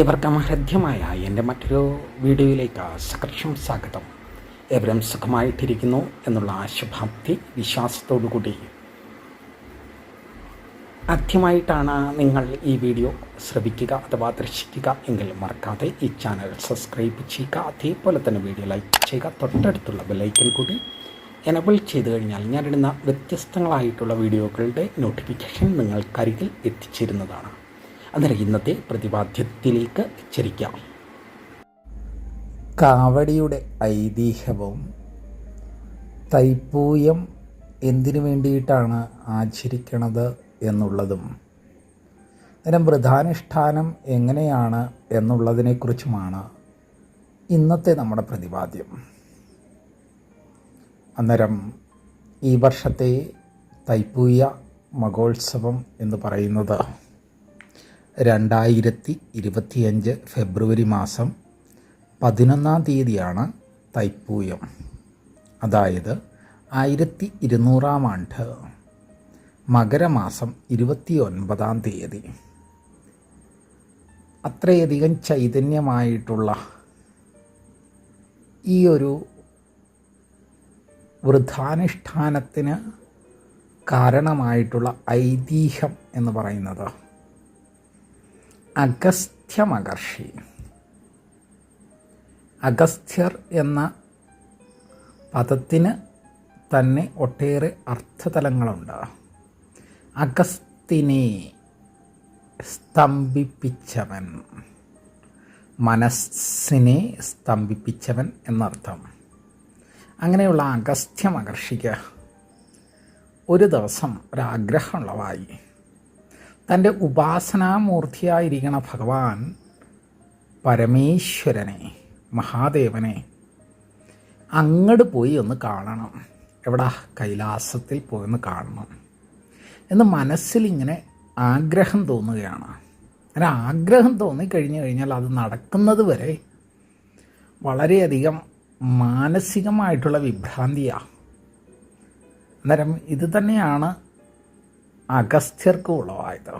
ഇവർക്കും ഹൃദ്യമായ എന്റെ മറ്റൊരു വീഡിയോയിലേക്ക് സകർഷം സ്വാഗതം. എവരും സുഖമായിട്ടിരിക്കുന്നു എന്നുള്ള ആശുഭാപ്തി വിശ്വാസത്തോടു കൂടി. ആദ്യമായിട്ടാണ് നിങ്ങൾ ഈ വീഡിയോ ശ്രവിക്കുക അഥവാ ദർശിക്കുക എങ്കിൽ മറക്കാതെ ഈ ചാനൽ സബ്സ്ക്രൈബ് ചെയ്യുക. അതേപോലെ തന്നെ വീഡിയോ ലൈക്ക് ചെയ്യുക. തൊട്ടടുത്തുള്ള ബെല്ലൈക്കൻ കൂടി എനബിൾ ചെയ്ത് കഴിഞ്ഞാൽ ഞാനിടുന്ന വ്യത്യസ്തങ്ങളായിട്ടുള്ള വീഡിയോകളുടെ നോട്ടിഫിക്കേഷൻ നിങ്ങൾക്കരികിൽ എത്തിച്ചേരുന്നതാണ്. അന്നേരം ഇന്നത്തെ പ്രതിപാദ്യത്തിലേക്ക് ചരിക്കാം കാവടിയുടെ ഐതിഹ്യവും തൈപ്പൂയം എന്തിനു വേണ്ടിയിട്ടാണ് ആചരിക്കണത് എന്നുള്ളതും അന്നേരം വൃതാനുഷ്ഠാനം എങ്ങനെയാണ് എന്നുള്ളതിനെക്കുറിച്ചുമാണ് ഇന്നത്തെ നമ്മുടെ പ്രതിപാദ്യം. അന്നേരം ഈ വർഷത്തെ തൈപ്പൂയ മഹോത്സവം എന്ന് പറയുന്നത് രണ്ടായിരത്തി ഇരുപത്തിയഞ്ച് ഫെബ്രുവരി മാസം പതിനൊന്നാം തീയതിയാണ് തൈപ്പൂയം. അതായത് ആയിരത്തി ഇരുന്നൂറാം ആണ്ട് മകരമാസം ഇരുപത്തി ഒൻപതാം തീയതി. അത്രയധികം ചൈതന്യമായിട്ടുള്ള ഈ ഒരു വൃദ്ധാനുഷ്ഠാനത്തിന് കാരണമായിട്ടുള്ള ഐതിഹ്യം എന്ന് പറയുന്നത് അഗസ്ത്യമഹർഷി. അഗസ്ത്യർ എന്ന പദത്തിന് തന്നെ ഒട്ടേറെ അർത്ഥതലങ്ങളുണ്ട്. അഗസ്തിനെ സ്തംഭിപ്പിച്ചവൻ. മനസ്സിനെ സ്തംഭിപ്പിച്ചവൻ എന്നർത്ഥം. അങ്ങനെയുള്ള അഗസ്ത്യ മഹർഷിക്ക് ഒരു ദിവസം ഒരാഗ്രഹമുള്ളവായി തന്റെ ഉപാസനാമൂർത്തിയായിരിക്കണ ഭഗവാൻ പരമേശ്വരനെ മഹാദേവനെ അങ്ങോട്ട് പോയി ഒന്ന് കാണണം. എവിടെ? കൈലാസത്തിൽ പോയി ഒന്ന് കാണണം. എന്ന് മനസ്സിലിങ്ങനെ ആഗ്രഹം തോന്നുകയാണ്. അങ്ങനെ ആഗ്രഹം തോന്നിക്കഴിഞ്ഞു കഴിഞ്ഞാൽ അത് നടക്കുന്നത് വരെ വളരെയധികം മാനസികമായിട്ടുള്ള വിഭ്രാന്തിയാണ് അന്നേരം ഇത് തന്നെയാണ് അഗസ്ത്യർക്കും ഉളവായത്.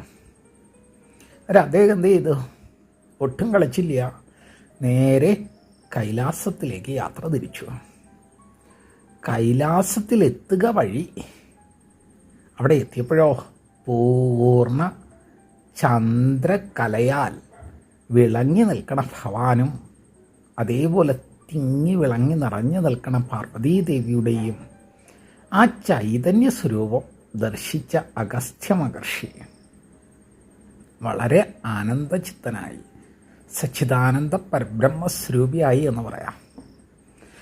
അല്ല അദ്ദേഹം എന്ത് ചെയ്തു? ഒട്ടും കളിച്ചില്ല. നേരെ കൈലാസത്തിലേക്ക് യാത്ര തിരിച്ചു. കൈലാസത്തിലെത്തുക വഴി അവിടെ എത്തിയപ്പോഴോ പൂർണ ചന്ദ്രകലയാൽ വിളങ്ങി നിൽക്കണ ഭവാനും അതേപോലെ തിങ്ങി വിളങ്ങി നിറഞ്ഞു നിൽക്കണ പാർവതീദേവിയുടെയും ആ ചൈതന്യ സ്വരൂപം ദർശിച്ച അഗസ്ത്യ മഹർഷി വളരെ ആനന്ദചിത്തനായി സച്ചിദാനന്ദ പരബ്രഹ്മസ്വരൂപിയായി എന്ന് പറയാം.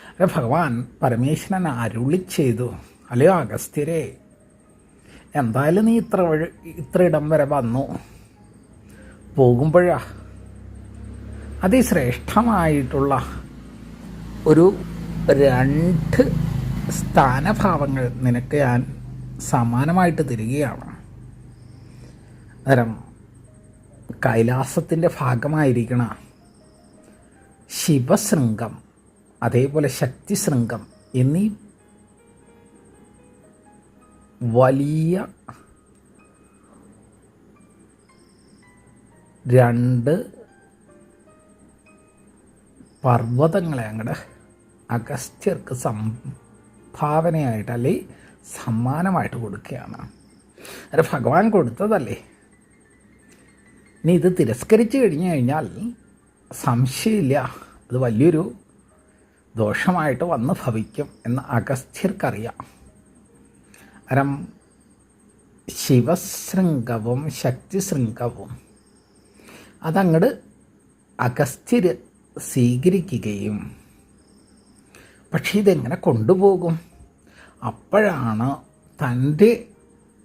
അല്ലെ ഭഗവാൻ പരമേശ്വരൻ അരുളി ചെയ്തു അല്ലയോ അഗസ്ത്യരെ എന്തായാലും നീ ഇത്ര വഴി ഇത്ര ഇടം വരെ വന്നു. പോകുമ്പോഴാ അതിശ്രേഷ്ഠമായിട്ടുള്ള ഒരു രണ്ട് സ്ഥാനഭാവങ്ങൾ നിനക്ക് ഞാൻ സമാനമായിട്ട് തരികയാണ്. അന്നേരം കൈലാസത്തിന്റെ ഭാഗമായിരിക്കണ ശിവശൃംഗം അതേപോലെ ശക്തിശൃംഗം എന്നീ വലിയ രണ്ട് പർവതങ്ങളെ അങ്ങോട്ട് അഗസ്ത്യർക്ക് സംഭാവനയായിട്ട് അല്ലെങ്കിൽ സമ്മാനമായിട്ട് കൊടുക്കുകയാണ്. അത് ഭഗവാൻ കൊടുത്തതല്ലേ? ഇനി ഇത് തിരസ്കരിച്ചു കഴിഞ്ഞു കഴിഞ്ഞാൽ സംശയമില്ല. അത് വലിയൊരു ദോഷമായിട്ട് വന്ന് ഭവിക്കും എന്ന് അഗസ്ത്യർക്കറിയാം. അരം ശിവശൃംഗവും ശക്തിശൃംഗവും അതങ്ങട് അഗസ്ത്യർ സ്വീകരിക്കുകയും പക്ഷേ ഇതെങ്ങനെ കൊണ്ടുപോകും? അപ്പോഴാണ് തന്റെ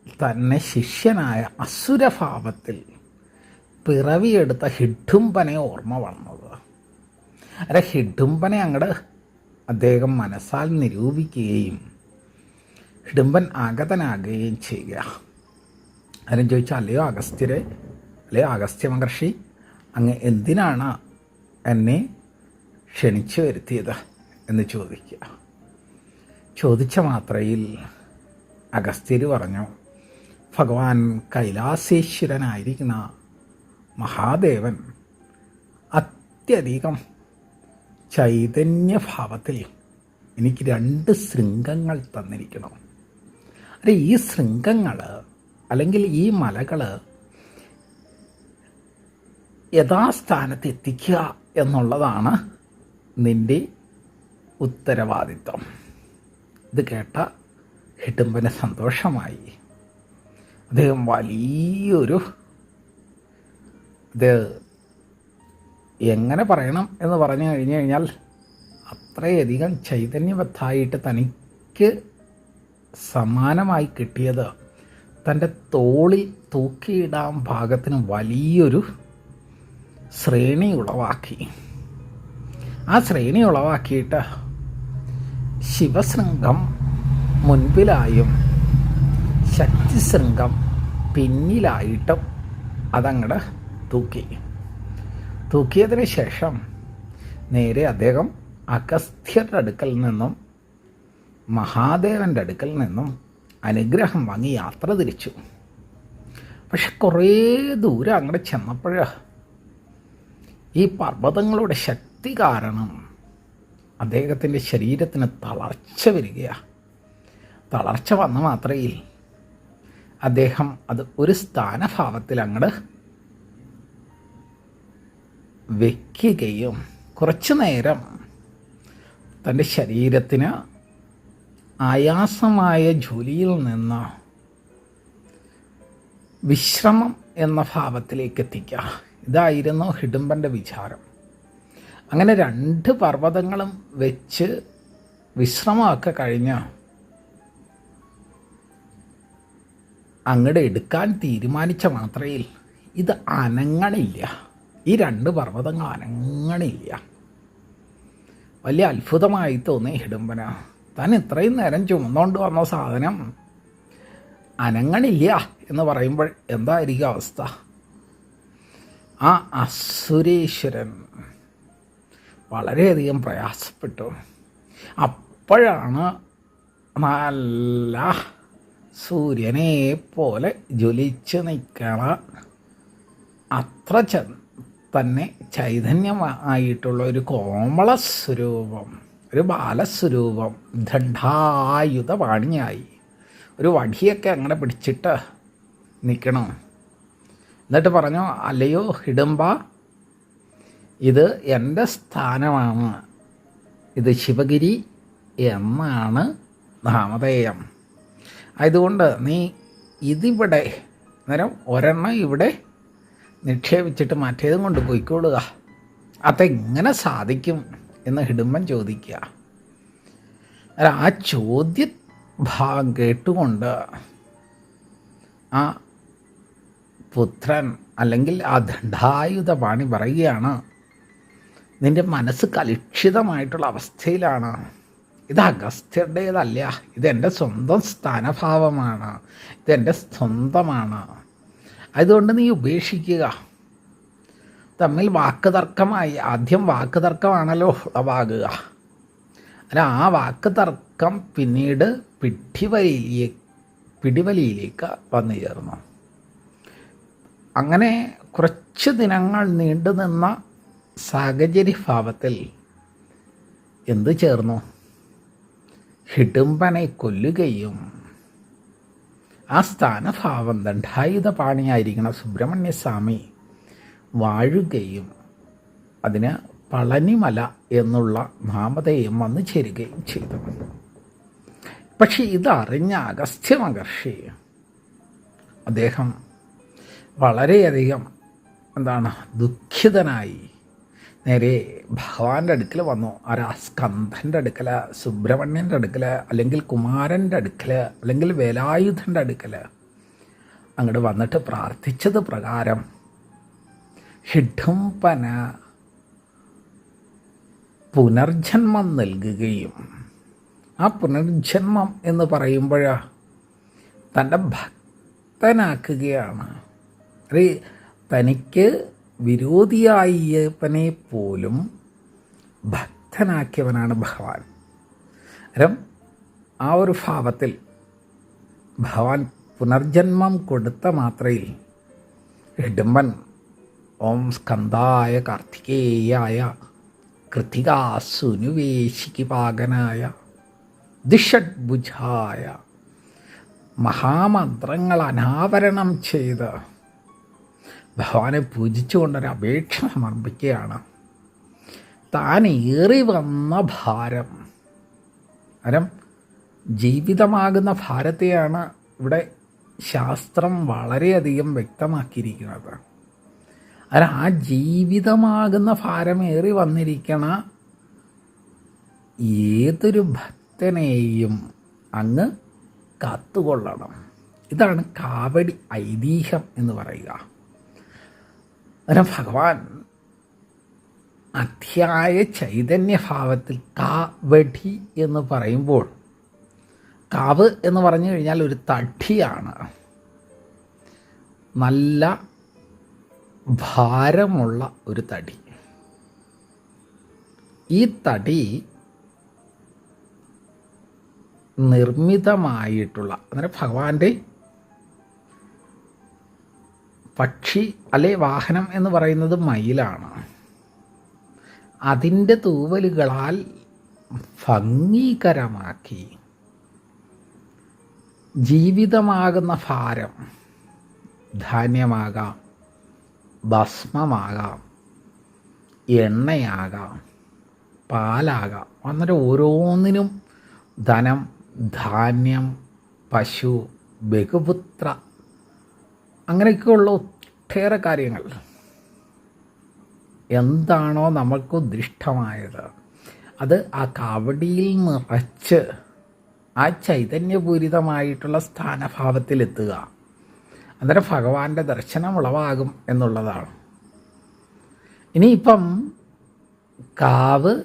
തന്നെ ശിഷ്യനായ അസുരഭാവത്തിൽ പിറവിയെടുത്ത ഹിഡുംബനെ ഓർമ്മ വന്നത്. അല്ല ഹിഡുംബനെ അങ്ങോട്ട് അദ്ദേഹം മനസ്സാൽ നിരൂപിക്കുകയും ഹിഡുംബൻ ആഗതനാകുകയും ചെയ്യുക. അതിനും ചോദിച്ചാൽ അല്ലയോ അഗസ്ത്യരെ? അല്ലയോ അഗസ്ത്യ മഹർഷി? അങ്ങ് എന്തിനാണ് എന്നെ ക്ഷണിച്ചു വരുത്തിയത്? എന്ന് ചോദിക്കുക. ചോദിച്ച മാത്രയിൽ അഗസ്ത്യർ പറഞ്ഞു ഭഗവാൻ കൈലാസേശ്വരനായിരിക്കുന്ന മഹാദേവൻ അത്യധികം ചൈതന്യഭാവത്തിൽ എനിക്ക് രണ്ട് ശൃംഗങ്ങൾ തന്നിരിക്കണം അല്ലെ ഈ ശൃംഗങ്ങൾ അല്ലെങ്കിൽ ഈ മലകൾ യഥാസ്ഥാനത്ത് എത്തിക്കുക എന്നുള്ളതാണ് നിന്റെ ഉത്തരവാദിത്വം. ഇത് കേട്ട ഹിഡുമ്പന് സന്തോഷമായി. അദ്ദേഹം വലിയൊരു ഇത് എങ്ങനെ പറയണം എന്ന് പറഞ്ഞു കഴിഞ്ഞു കഴിഞ്ഞാൽ അത്രയധികം ചൈതന്യവത്തായിട്ട് തനിക്ക് സമാനമായി കിട്ടിയത് തന്റെ തോളിൽ തൂക്കിയിടാൻ ഭാഗത്തിന് വലിയൊരു ശ്രേണി ഉളവാക്കി. ആ ശ്രേണി ഉളവാക്കിയിട്ട് ശിവശൃംഗം മുൻപിലായും ശക്തിശൃംഗം പിന്നിലായിട്ടും അതങ്ങടെ തൂക്കി. തൂക്കിയതിന് ശേഷം നേരെ അദ്ദേഹം അഗസ്ത്യരുടെ അടുക്കൽ നിന്നും മഹാദേവന്റെ അടുക്കൽ നിന്നും അനുഗ്രഹം വാങ്ങി യാത്ര തിരിച്ചു. പക്ഷെ കുറേ ദൂരം അങ്ങോട്ട് ചെന്നപ്പോഴ ഈ പർവതങ്ങളുടെ ശക്തി കാരണം അദ്ദേഹത്തിന്റെ ശരീരത്തിന് തളർച്ച വരികയാണ് തളർച്ച വന്ന മാത്രയിൽ അദ്ദേഹം അത് ഒരു സ്ഥാനഭാവത്തിൽ അങ്ങോട്ട് വയ്ക്കുകയും കുറച്ചു നേരം തന്റെ ശരീരത്തിന് ആയാസമായ ജോലിയിൽ നിന്ന് വിശ്രമം എന്ന ഭാവത്തിലേക്ക് എത്തിക്കുക. ഇതായിരുന്നു ഹിഡുമ്പന്റെ വിചാരം. അങ്ങനെ രണ്ട് പർവതങ്ങളും വെച്ച് വിശ്രമമൊക്കെ കഴിഞ്ഞ അങ്ങോട്ട് എടുക്കാൻ തീരുമാനിച്ച മാത്രയിൽ ഇത് അനങ്ങണില്ല. ഈ രണ്ട് പർവതങ്ങൾ അനങ്ങണില്ല. വലിയ അത്ഭുതമായി തോന്നി ഹിഡുമ്പന താൻ ഇത്രയും നേരം ചുമന്നുകൊണ്ട് വന്ന സാധനം അനങ്ങണില്ല എന്ന് പറയുമ്പോൾ എന്തായിരിക്കും അവസ്ഥ? ആ അസുരേശ്വരൻ. വളരെയധികം പ്രയാസപ്പെട്ടു. അപ്പോഴാണ് നല്ല സൂര്യനെ പോലെ ജ്വലിച്ച് നിൽക്കണ അത്ര ച തന്നെ ചൈതന്യമായിട്ടുള്ള ഒരു കോമള സ്വരൂപം ഒരു ബാലസ്വരൂപം ദണ്ഡായുധ വാണിയായി. ഒരു വടിയൊക്കെ അങ്ങനെ പിടിച്ചിട്ട് നിൽക്കണം. എന്നിട്ട് പറഞ്ഞു അല്ലയോ ഹിഡുമ്പ ഇത് എന്റെ സ്ഥാനമാണ്. ഇത് ശിവഗിരി എന്നാണ് നാമധേയം. അതുകൊണ്ട് നീ ഇതിവിടെ അന്നേരം ഒരെണ്ണം ഇവിടെ നിക്ഷേപിച്ചിട്ട് മറ്റേതും കൊണ്ട് പോയിക്കൊള്ളുക അതെങ്ങനെ സാധിക്കും എന്ന് ഹിഡുമ്പൻ ചോദിക്കുക. ആ ചോദ്യ ഭാഗം കേട്ടുകൊണ്ട് ആ പുത്രൻ അല്ലെങ്കിൽ ആ ദണ്ഡായുധ പാണി പറയുകയാണ് നിന്റെ മനസ്സ് കലുഷിതമായിട്ടുള്ള അവസ്ഥയിലാണ്. ഇത് അഗസ്ത്യരുടേതല്ല. ഇതെന്റെ സ്വന്തം സ്ഥാനഭാവമാണ്. ഇതെന്റെ സ്വന്തമാണ്. അതുകൊണ്ട് നീ ഉപേക്ഷിക്കുക. തമ്മിൽ വാക്ക് തർക്കമായി ആദ്യം വാക്ക് തർക്കമാണല്ലോ ഉളവാകുക. അല്ല ആ വാക്ക് തർക്കം പിന്നീട് പിടിവലിയിലേ പിടിവലിയിലേക്ക് വന്നു ചേർന്നു. അങ്ങനെ കുറച്ച് ദിനങ്ങൾ നീണ്ടു നിന്ന സാഹചര്യഭാവത്തിൽ എന്ത് ചേർന്നു? ഹിടുംബനെ കൊല്ലുകയും ആ സ്ഥാനഭാവം ദണ്ഡായുധ പാണിയായിരിക്കണം സുബ്രഹ്മണ്യസ്വാമി വാഴുകയും അതിന് പളനിമല എന്നുള്ള നാമധേയം വന്നു ചേരുകയും ചെയ്തു. പക്ഷെ ഇതറിഞ്ഞ അഗസ്ത്യ മഹർഷി അദ്ദേഹം വളരെയധികം എന്താണ് ദുഃഖിതനായി നേരെ ഭഗവാന്റെ അടുക്കൽ വന്നു. ആരാ? സ്കന്ധന്റെ അടുക്കൽ സുബ്രഹ്മണ്യന്റെ അടുക്കൽ അല്ലെങ്കിൽ കുമാരന്റെ അടുക്കൽ അല്ലെങ്കിൽ വേലായുധന്റെ അടുക്കൽ അങ്ങോട്ട് വന്നിട്ട് പ്രാർത്ഥിച്ചത് പ്രകാരം ഹിഡംപന പുനർജന്മം നൽകുകയും ആ പുനർജന്മം എന്ന് പറയുമ്പോൾ തന്റെ ഭക്തനാക്കുകയാണ്. അത് വിരോധിയായവനെ പോലും ഭക്തനാക്കിയവനാണ് ഭഗവാൻ. അരം ആ ഒരു ഭാവത്തിൽ ഭഗവാൻ പുനർജന്മം കൊടുത്ത മാത്രയിൽ ഇടുമ്പൻ ഓം സ്കന്ധായ കാർത്തികേയായ കൃതികാസുനുവേശിക്ക് പാകനായ ദിഷഡ്ഭുജായ മഹാമന്ത്രങ്ങൾ അനാവരണം ചെയ്ത് ഭഗവാനെ പൂജിച്ചുകൊണ്ടൊരു അപേക്ഷ സമർപ്പിക്കുകയാണ്. താൻ ഏറി വന്ന ഭാരം അരം ജീവിതമാകുന്ന ഭാരത്തെയാണ് ഇവിടെ ശാസ്ത്രം വളരെയധികം വ്യക്തമാക്കിയിരിക്കുന്നത്. അത് ആ ജീവിതമാകുന്ന ഭാരമേറി വന്നിരിക്കണ ഏതൊരു ഭക്തനെയും അങ്ങ് കാത്തുകൊള്ളണം. ഇതാണ് കാവടി ഐതിഹ്യം എന്ന് പറയുക. അന്നേരം ഭഗവാൻ അധ്യായ ചൈതന്യഭാവത്തിൽ കാവടി എന്ന് പറയുമ്പോൾ കാവ് എന്ന് പറഞ്ഞു കഴിഞ്ഞാൽ ഒരു തടിയാണ്. നല്ല ഭാരമുള്ള ഒരു തടി. ഈ തടി നിർമ്മിതമായിട്ടുള്ള അന്നേരം ഭഗവാന്റെ പക്ഷി അല്ലെ വാഹനം എന്ന് പറയുന്നത് മയിലാണ്. അതിന്റെ തൂവലുകളാൽ ഭംഗീകരമാക്കി ജീവിതമാകുന്ന ഭാരം ധാന്യമാകാം ഭസ്മമാകാം എണ്ണയാകാം പാലാകാം. അന്നേരം ഓരോന്നിനും ധനം ധാന്യം പശു ബഹുപുത്ര അങ്ങനെയൊക്കെയുള്ള ഒട്ടേറെ കാര്യങ്ങൾ. എന്താണോ നമുക്ക് ദൃഷ്ടമായത് അത് ആ കാവടിയിൽ നിറച്ച് ആ ചൈതന്യപൂരിതമായിട്ടുള്ള സ്ഥാനഭാവത്തിലെത്തുക. അന്നേരം ഭഗവാന്റെ ദർശനം ഉളവാകും എന്നുള്ളതാണ്. ഇനിയിപ്പം കാവ്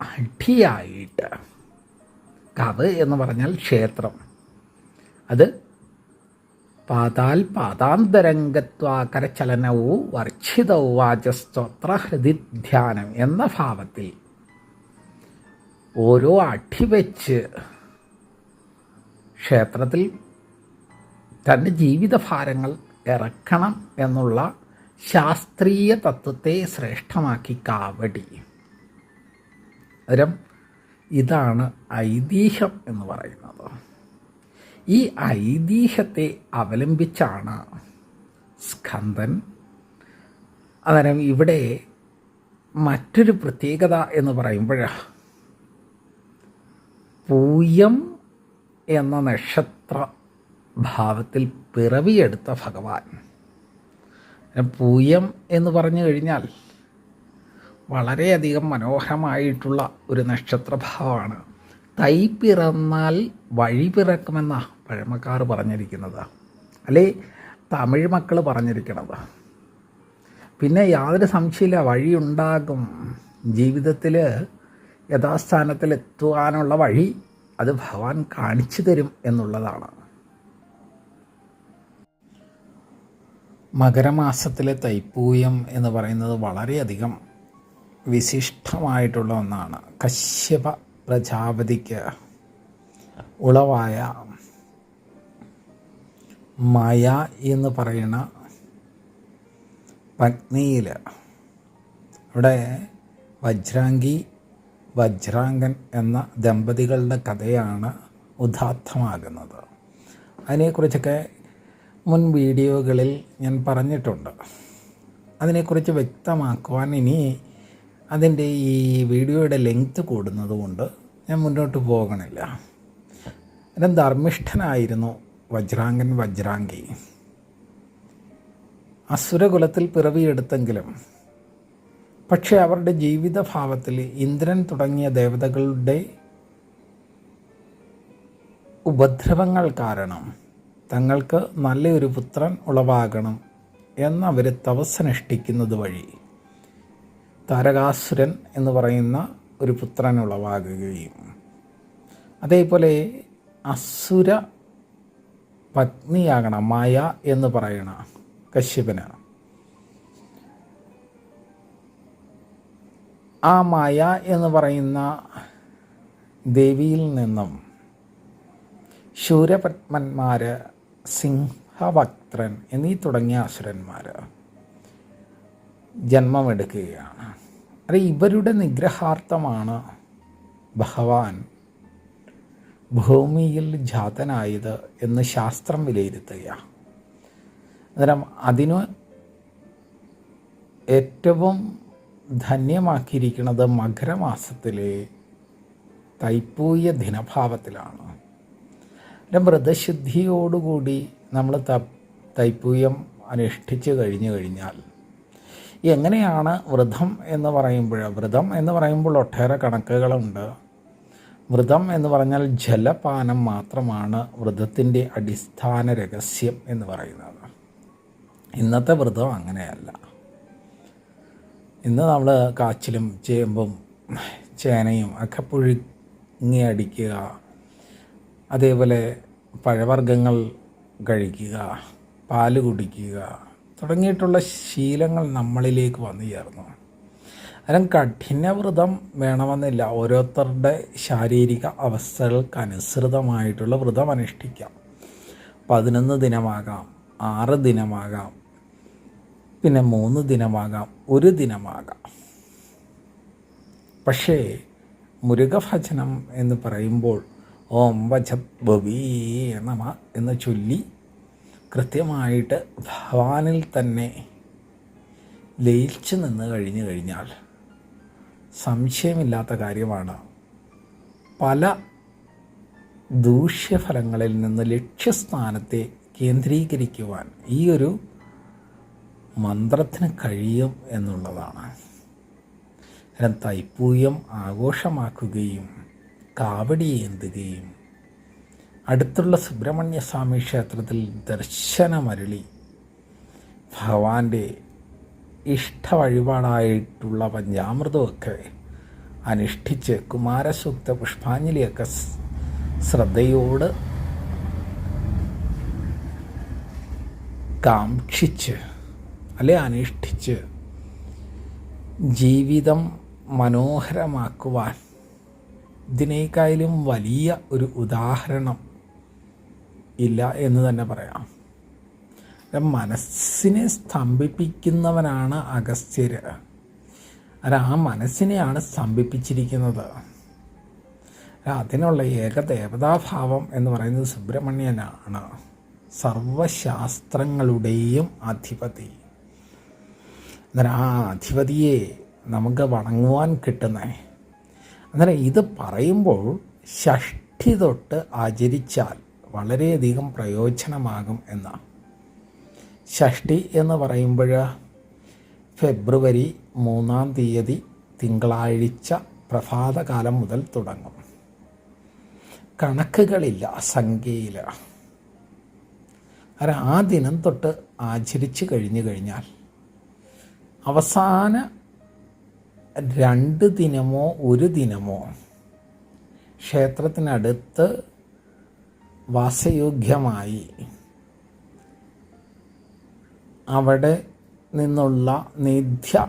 അടിയായിട്ട് കാവ് എന്ന് പറഞ്ഞാൽ ക്ഷേത്രം. അത് പാതാൽ പാതാന്തരംഗത്വാകരചലനവും വർഷിതവും വാചസ്തോത്ര ഹൃദി ധ്യാനം എന്ന ഭാവത്തിൽ ഓരോ അടി വെച്ച് ക്ഷേത്രത്തിൽ തന്റെ ജീവിതഭാരങ്ങൾ ഇറക്കണം എന്നുള്ള ശാസ്ത്രീയ തത്വത്തെ ശ്രേഷ്ഠമാക്കി കാവടി. അന്നേരം ഇതാണ് ഐതിഹ്യം എന്ന് പറയുന്നത്. ഈ ഐതിഹ്യത്തെ അവലംബിച്ചാണ് സ്കന്ദൻ. അന്നേരം ഇവിടെ മറ്റൊരു പ്രത്യേകത എന്ന് പറയുമ്പോഴാ പൂയം എന്ന നക്ഷത്ര ഭാവത്തിൽ പിറവിയെടുത്ത ഭഗവാൻ. പൂയം എന്ന് പറഞ്ഞു കഴിഞ്ഞാൽ വളരെയധികം മനോഹരമായിട്ടുള്ള ഒരു നക്ഷത്രഭാവമാണ്. തൈ പിറന്നാൽ വഴി പിറക്കുമെന്ന പഴമക്കാർ പറഞ്ഞിരിക്കുന്നത്. അല്ലേ? തമിഴ് മക്കൾ പറഞ്ഞിരിക്കുന്നത് പിന്നെ യാതൊരു സംശയമില്ല വഴിയുണ്ടാകും. ജീവിതത്തിൽ യഥാസ്ഥാനത്തിൽ എത്തുവാനുള്ള വഴി അത് ഭഗവാൻ കാണിച്ചു തരും എന്നുള്ളതാണ്. മകരമാസത്തിലെ തൈപ്പൂയം എന്ന് പറയുന്നത് വളരെയധികം വിശിഷ്ടമായിട്ടുള്ള ഒന്നാണ്. കശ്യപ പ്രജാപതിക്ക് ഉളവായ മയ എന്ന് പറയുന്ന പത്നിയിൽ. ഇവിടെ വജ്രാംഗി വജ്രാംഗൻ എന്ന ദമ്പതികളുടെ കഥയാണ് ഉദാത്തമാകുന്നത്. അതിനെക്കുറിച്ചൊക്കെ മുൻ വീഡിയോകളിൽ ഞാൻ പറഞ്ഞിട്ടുണ്ട്. അതിനെക്കുറിച്ച് വ്യക്തമാക്കുവാൻ ഇനി അതിന്റെ ഈ വീഡിയോയുടെ ലെങ്ത്ത് കൂടുന്നതുകൊണ്ട് ഞാൻ മുന്നോട്ട് പോകണില്ല. ഞാൻ ധർമ്മിഷ്ഠനായിരുന്നു. വജ്രാംഗൻ വജ്രാംഗി. അസുരകുലത്തിൽ പിറവിയെടുത്തെങ്കിലും പക്ഷേ അവരുടെ ജീവിതഭാവത്തിൽ ഇന്ദ്രൻ തുടങ്ങിയ ദേവതകളുടെ ഉപദ്രവങ്ങൾ കാരണം തങ്ങൾക്ക് നല്ലൊരു പുത്രൻ ഉളവാകണം എന്നവർ തപസ്സനുഷ്ഠിക്കുന്നത് വഴി താരകാസുരൻ എന്ന് പറയുന്ന ഒരു പുത്രൻ ഉളവാകുകയും. അതേപോലെ അസുര പത്നിയാകണം മായ എന്ന് പറയണ കശ്യപന. ആ മായ എന്ന് പറയുന്ന ദേവിയിൽ നിന്നും ശൂരപത്മന്മാർ സിംഹവക്ത്രൻ എന്നീ തുടങ്ങിയ അസുരന്മാർ ജന്മമെടുക്കുകയാണ്. അത് ഇവരുടെ നിഗ്രഹാർത്ഥമാണ് ഭഗവാൻ ഭൂമിയിൽ ജാതനായത് എന്ന് ശാസ്ത്രം വിലയിരുത്തുകയാണ് അന്നേരം അതിന് ഏറ്റവും ധന്യമാക്കിയിരിക്കുന്നത് മകരമാസത്തിലെ തൈപ്പൂയ ദിനഭാവത്തിലാണ്. വ്രതശുദ്ധിയോടുകൂടി നമ്മൾ ത തൈപ്പൂയം അനുഷ്ഠിച്ച് കഴിഞ്ഞു കഴിഞ്ഞാൽ എങ്ങനെയാണ് വ്രതം എന്ന് പറയുമ്പോൾ വ്രതം എന്ന് പറയുമ്പോൾ ഒട്ടേറെ കണക്കുകളുണ്ട്. വ്രതം എന്ന് പറഞ്ഞാൽ ജലപാനം മാത്രമാണ് വ്രതത്തിന്റെ അടിസ്ഥാന രഹസ്യം എന്ന് പറയുന്നത്. ഇന്നത്തെ വ്രതം അങ്ങനെയല്ല. ഇന്ന് നമ്മൾ കാച്ചിലും ചേമ്പും ചേനയും ഒക്കെ പുഴുങ്ങി അടിക്കുക അതേപോലെ പഴവർഗങ്ങൾ കഴിക്കുക പാൽ കുടിക്കുക തുടങ്ങിയിട്ടുള്ള ശീലങ്ങൾ നമ്മളിലേക്ക് വന്നു ചേർന്നു. അന്നേരം കഠിനവ്രതം വേണമെന്നില്ല. ഓരോരുത്തരുടെ ശാരീരിക അവസ്ഥകൾക്കനുസൃതമായിട്ടുള്ള വ്രതം അനുഷ്ഠിക്കാം. പതിനൊന്ന് ദിനമാകാം ആറ് ദിനമാകാം പിന്നെ മൂന്ന് ദിനമാകാം ഒരു ദിനമാകാം. പക്ഷേ മുരുകഭജനം എന്ന് പറയുമ്പോൾ ഓം വജത് ഭവീ നമ എന്ന് ചൊല്ലി കൃത്യമായിട്ട് ഭഗവാനിൽ തന്നെ ലയിച്ചു നിന്ന് കഴിഞ്ഞു കഴിഞ്ഞാൽ സംശയമില്ലാത്ത കാര്യമാണ്. പല ദൂഷ്യഫലങ്ങളിൽ നിന്ന് ലക്ഷ്യസ്ഥാനത്തെ കേന്ദ്രീകരിക്കുവാൻ ഈ ഒരു മന്ത്രത്തിന് കഴിയും എന്നുള്ളതാണ്. കാരണം തൈപ്പൂയം ആഘോഷമാക്കുകയും കാവടി ഏന്തുകയും അടുത്തുള്ള സുബ്രഹ്മണ്യ സ്വാമി ക്ഷേത്രത്തിൽ ദർശനമരളി ഭഗവാന്റെ ഇഷ്ട വഴിപാടായിട്ടുള്ള പഞ്ചാമൃതമൊക്കെ അനുഷ്ഠിച്ച് കുമാരസൂക്ത പുഷ്പാഞ്ജലിയൊക്കെ ശ്രദ്ധയോട് കാക്ഷിച്ച് അല്ലെ അനുഷ്ഠിച്ച് ജീവിതം മനോഹരമാക്കുവാൻ ഇതിനേക്കാളും വലിയ ഒരു ഉദാഹരണം ഇല്ല എന്ന് തന്നെ പറയാം. മനസ്സിനെ സ്തംഭിപ്പിക്കുന്നവനാണ് അഗസ്ത്യർ അല്ല ആ മനസ്സിനെയാണ് സ്തംഭിപ്പിച്ചിരിക്കുന്നത്. അതിനുള്ള ഏകദേവതാഭാവം എന്ന് പറയുന്നത് സുബ്രഹ്മണ്യനാണ്. സർവശാസ്ത്രങ്ങളുടെയും അധിപതി. അന്നേരം ആ അധിപതിയെ നമുക്ക് വണങ്ങുവാൻ കിട്ടുന്നേ. അന്നേരം ഇത് പറയുമ്പോൾ ഷഷ്ടി തൊട്ട് ആചരിച്ചാൽ വളരെയധികം പ്രയോജനമാകും എന്നാണ്. ഷഷ്ഠി എന്ന് പറയുമ്പോൾ ഫെബ്രുവരി മൂന്നാം തീയതി തിങ്കളാഴ്ച പ്രഭാതകാലം മുതൽ തുടങ്ങും. കണക്കുകളില്ല സംഖ്യയിൽ അത് ആ ദിനം തൊട്ട് ആചരിച്ചു കഴിഞ്ഞു കഴിഞ്ഞാൽ അവസാന രണ്ട് ദിനമോ ഒരു ദിനമോ ക്ഷേത്രത്തിനടുത്ത് വാസയോഗ്യമായി അവിടെ നിന്നുള്ള നിധ്യ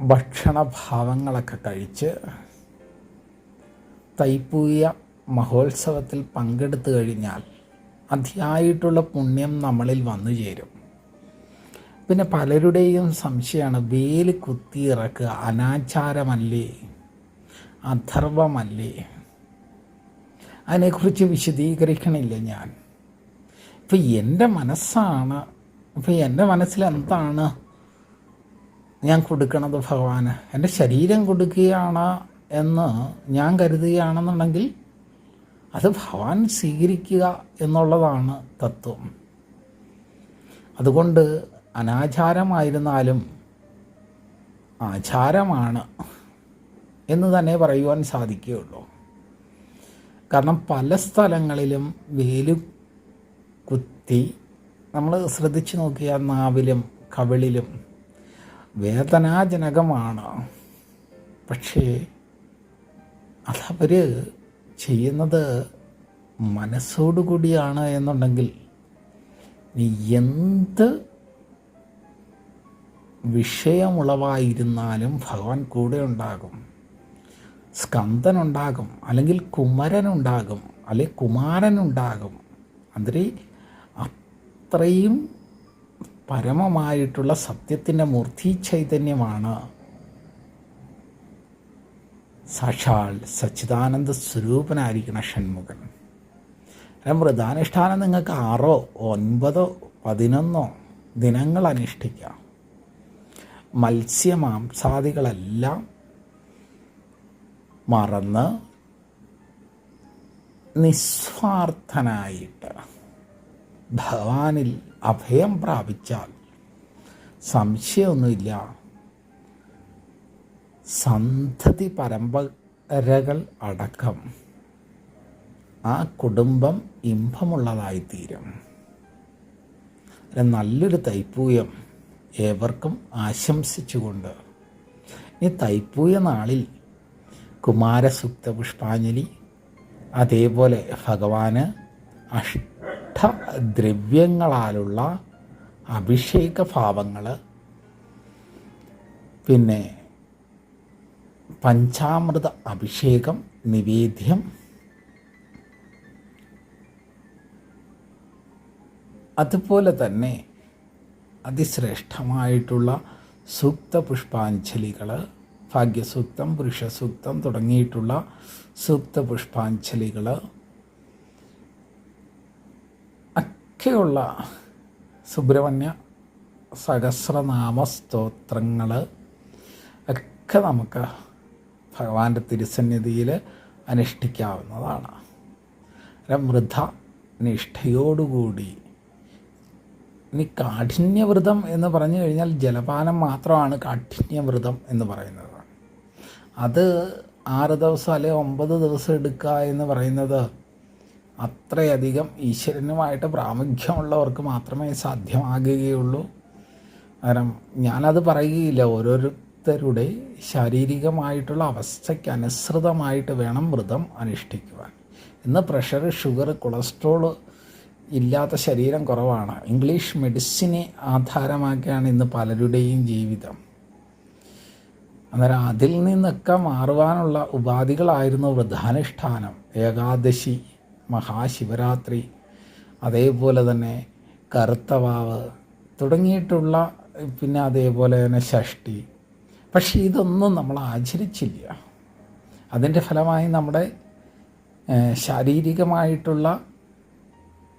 ഭക്ഷണഭാവങ്ങളൊക്കെ കഴിച്ച് തൈപ്പൂയ മഹോത്സവത്തിൽ പങ്കെടുത്തു കഴിഞ്ഞാൽ അതിയായിട്ടുള്ള പുണ്യം നമ്മളിൽ വന്നു ചേരും. പിന്നെ പലരുടെയും സംശയമാണ് വേൽ കുത്തിയിറക്കുക അനാചാരമല്ലേ അധർവമല്ലേ? അതിനെക്കുറിച്ച് വിശദീകരിക്കണില്ല ഞാൻ. ഇപ്പം എന്റെ മനസ്സാണ്. ഇപ്പം എന്റെ മനസ്സിൽ എന്താണ് ഞാൻ കൊടുക്കണത് ഭഗവാന്. എന്റെ ശരീരം കൊടുക്കുകയാണ് എന്ന് ഞാൻ കരുതുകയാണെന്നുണ്ടെങ്കിൽ അത് ഭഗവാൻ സ്വീകരിക്കുക എന്നുള്ളതാണ് തത്വം. അതുകൊണ്ട് അനാചാരമായിരുന്നാലും ആചാരമാണ് എന്ന് തന്നെ പറയുവാൻ സാധിക്കുകയുള്ളൂ. കാരണം പല സ്ഥലങ്ങളിലും വേലു കുത്തി നമ്മൾ ശ്രദ്ധിച്ചു നോക്കിയാൽ നാവിലും കവിളിലും വേദനാജനകമാണ്. പക്ഷേ അതവർ ചെയ്യുന്നത് മനസ്സോടുകൂടിയാണ് എന്നുണ്ടെങ്കിൽ നീ എന്ത് വിഷയമുളവായിരുന്നാലും ഭഗവാൻ കൂടെ ഉണ്ടാകും. സ്കന്ദനുണ്ടാകും അല്ലെങ്കിൽ കുമരനുണ്ടാകും അല്ലെങ്കിൽ കുമാരനുണ്ടാകും. അതിൽ അത്രയും പരമമായിട്ടുള്ള സത്യത്തിന്റെ മൂർത്തി ചൈതന്യമാണ് സാക്ഷാൽ സച്ചിദാനന്ദ സ്വരൂപനായിരിക്കണ ഷൺമുഖൻ. മൃതാനുഷ്ഠാനം നിങ്ങൾക്ക് ആറോ ഒൻപതോ പതിനൊന്നോ ദിനങ്ങൾ അനുഷ്ഠിക്കാം. മത്സ്യമാംസാദികളെല്ലാം മറന്ന് നിസ്വാർത്ഥനായിട്ട് ഭഗവാനിൽ അഭയം പ്രാപിച്ചാൽ സംശയമൊന്നുമില്ല. സന്തതി പരമ്പരകൾ അടക്കം ആ കുടുംബം ഇമ്പമുള്ളതായിത്തീരും. നല്ലൊരു തൈപ്പൂയം ഏവർക്കും ആശംസിച്ചുകൊണ്ട് ഈ തൈപ്പൂയ നാളിൽ കുമാരസുക്ത പുഷ്പാഞ്ജലി അതേപോലെ ഭഗവാന് അഷ്ടദ്രവ്യങ്ങളാലുള്ള അഭിഷേക ഭാവങ്ങൾ പിന്നെ പഞ്ചാമൃത അഭിഷേകം നിവേദ്യം അതുപോലെ തന്നെ അതിശ്രേഷ്ഠമായിട്ടുള്ള സൂക്ത പുഷ്പാഞ്ജലികൾ ഭാഗ്യസൂക്തം പുരുഷസൂക്തം തുടങ്ങിയിട്ടുള്ള സൂക്ത പുഷ്പാഞ്ജലികൾ ഒക്കെയുള്ള സുബ്രഹ്മണ്യ സഹസ്രനാമ സ്തോത്രങ്ങൾ ഒക്കെ നമുക്ക് ഭഗവാന്റെ തിരുസന്നിധിയിൽ അനുഷ്ഠിക്കാവുന്നതാണ്. മൃത നിഷ്ഠയോടുകൂടി ഇനി കാഠിന്യവ്രതം എന്ന് പറഞ്ഞു കഴിഞ്ഞാൽ ജലപാനം മാത്രമാണ് കാഠിന്യവ്രതം എന്ന് പറയുന്നത്. അത് ആറ് ദിവസം അല്ലെങ്കിൽ ഒമ്പത് ദിവസം എടുക്കുക എന്ന് പറയുന്നത് അത്രയധികം ഈശ്വരനുമായിട്ട് പ്രാമുഖ്യമുള്ളവർക്ക് മാത്രമേ സാധ്യമാകുകയുള്ളൂ. കാരണം ഞാനത് പറയുകയില്ല ഓരോരുത്തരുടെ ശാരീരികമായിട്ടുള്ള അവസ്ഥയ്ക്കനുസൃതമായിട്ട് വേണം വ്രതം അനുഷ്ഠിക്കുവാൻ. ഇന്ന് പ്രഷർ ഷുഗർ കൊളസ്ട്രോൾ ഇല്ലാത്ത ശരീരം കുറവാണ്. ഇംഗ്ലീഷ് മെഡിസിനെ ആധാരമാക്കിയാണ് ഇന്ന് പലരുടെയും ജീവിതം. അന്നേരം അതിൽ നിന്നൊക്കെ മാറുവാനുള്ള ഉപാധികളായിരുന്നു വൃദ്ധാനുഷ്ഠാനം ഏകാദശി മഹാശിവരാത്രി അതേപോലെ തന്നെ കറുത്തവാവ് തുടങ്ങിയിട്ടുള്ള പിന്നെ അതേപോലെ തന്നെ ഷഷ്ടി. പക്ഷേ ഇതൊന്നും നമ്മൾ ആചരിച്ചില്ല. അതിന്റെ ഫലമായി നമ്മുടെ ശാരീരികമായിട്ടുള്ള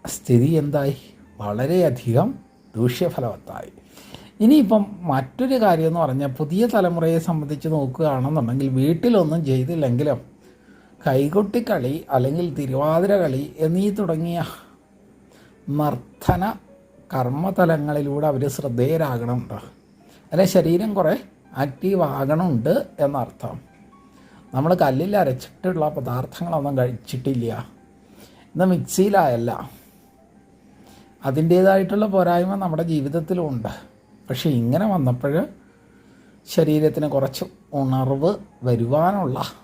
സ്ഥിതി എന്തായി? വളരെയധികം ദൂഷ്യഫലവത്തായി. ഇനിയിപ്പം മറ്റൊരു കാര്യം എന്ന് പറഞ്ഞാൽ പുതിയ തലമുറയെ സംബന്ധിച്ച് നോക്കുകയാണെന്നുണ്ടെങ്കിൽ വീട്ടിലൊന്നും ചെയ്തില്ലെങ്കിലും കൈകൊട്ടിക്കളി അല്ലെങ്കിൽ തിരുവാതിര കളി എന്നീ തുടങ്ങിയ നർത്തന കർമ്മതലങ്ങളിലൂടെ അവർ ശ്രദ്ധേയരാകണമുണ്ട്. അല്ലെ ശരീരം കുറേ ആക്റ്റീവ് ആകണമുണ്ട് എന്നർത്ഥം. നമ്മൾ കല്ലിൽ അരച്ചിട്ടുള്ള പദാർത്ഥങ്ങളൊന്നും കഴിച്ചിട്ടില്ല. ഇന്ന് മിക്സിയിലായല്ല. അതിന്റേതായിട്ടുള്ള പോരായ്മ നമ്മുടെ ജീവിതത്തിലുമുണ്ട് പക്ഷേ ഇങ്ങനെ വന്നപ്പോൾ ശരീരത്തിന് കുറച്ച് ഉണർവ് വരുവാനുള്ള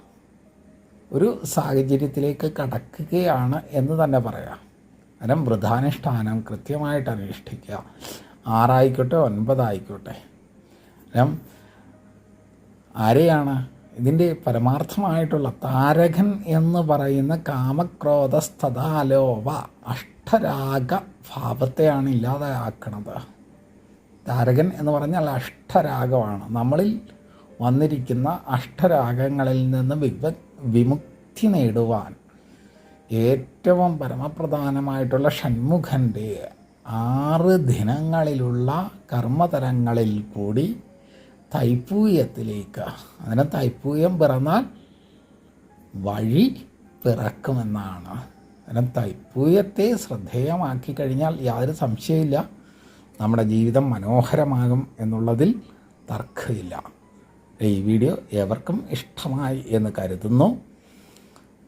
ഒരു സാഹചര്യത്തിലേക്ക് കടക്കുകയാണ് എന്ന് തന്നെ പറയാം. അന്നേരം വൃതാനുഷ്ഠാനം കൃത്യമായിട്ട് അനുഷ്ഠിക്കുക. ആറായിക്കോട്ടെ ഒൻപതായിക്കോട്ടെ. അന്നേരം ആരെയാണ്? ഇതിന്റെ പരമാർത്ഥമായിട്ടുള്ള താരകൻ എന്ന് പറയുന്ന കാമക്രോധസ്ഥതാലോപ അഷ്ടരാഗ ഭാവത്തെയാണ് ഇല്ലാതാക്കണത്. താരകൻ എന്ന് പറഞ്ഞാൽ അഷ്ടരാഗമാണ്. നമ്മളിൽ വന്നിരിക്കുന്ന അഷ്ടരാഗങ്ങളിൽ നിന്ന് വിവ വിമുക്തി നേടുവാൻ ഏറ്റവും പരമപ്രധാനമായിട്ടുള്ള ഷൺമുഖന്റെ ആറ് ദിനങ്ങളിലുള്ള കർമ്മതരങ്ങളിൽ കൂടി തൈപ്പൂയത്തിലേക്ക് അതിന് തൈപ്പൂയം പിറന്നാൽ വഴി പിറക്കുമെന്നാണ്. അതിന് തൈപ്പൂയത്തെ ശ്രദ്ധേയമാക്കി കഴിഞ്ഞാൽ യാതൊരു സംശയമില്ല നമ്മുടെ ജീവിതം മനോഹരമാകും എന്നുള്ളതിൽ തർക്കമില്ല. ഈ വീഡിയോ ഏവർക്കും ഇഷ്ടമായി എന്ന് കരുതുന്നു.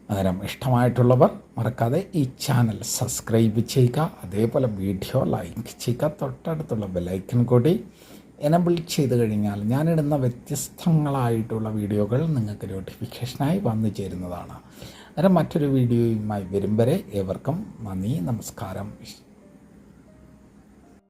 അന്നേരം ഇഷ്ടമായിട്ടുള്ളവർ മറക്കാതെ ഈ ചാനൽ സബ്സ്ക്രൈബ് ചെയ്യുക അതേപോലെ വീഡിയോ ലൈക്ക് ചെയ്യുക തൊട്ടടുത്തുള്ള ബെലൈക്കൻ കൂടി എനബിൾ ചെയ്ത് കഴിഞ്ഞാൽ ഞാനിടുന്ന വ്യത്യസ്തങ്ങളായിട്ടുള്ള വീഡിയോകൾ നിങ്ങൾക്ക് നോട്ടിഫിക്കേഷനായി വന്നു ചേരുന്നതാണ്. അന്നേരം മറ്റൊരു വീഡിയോയുമായി വരും വരെ ഏവർക്കും നന്ദി നമസ്കാരം.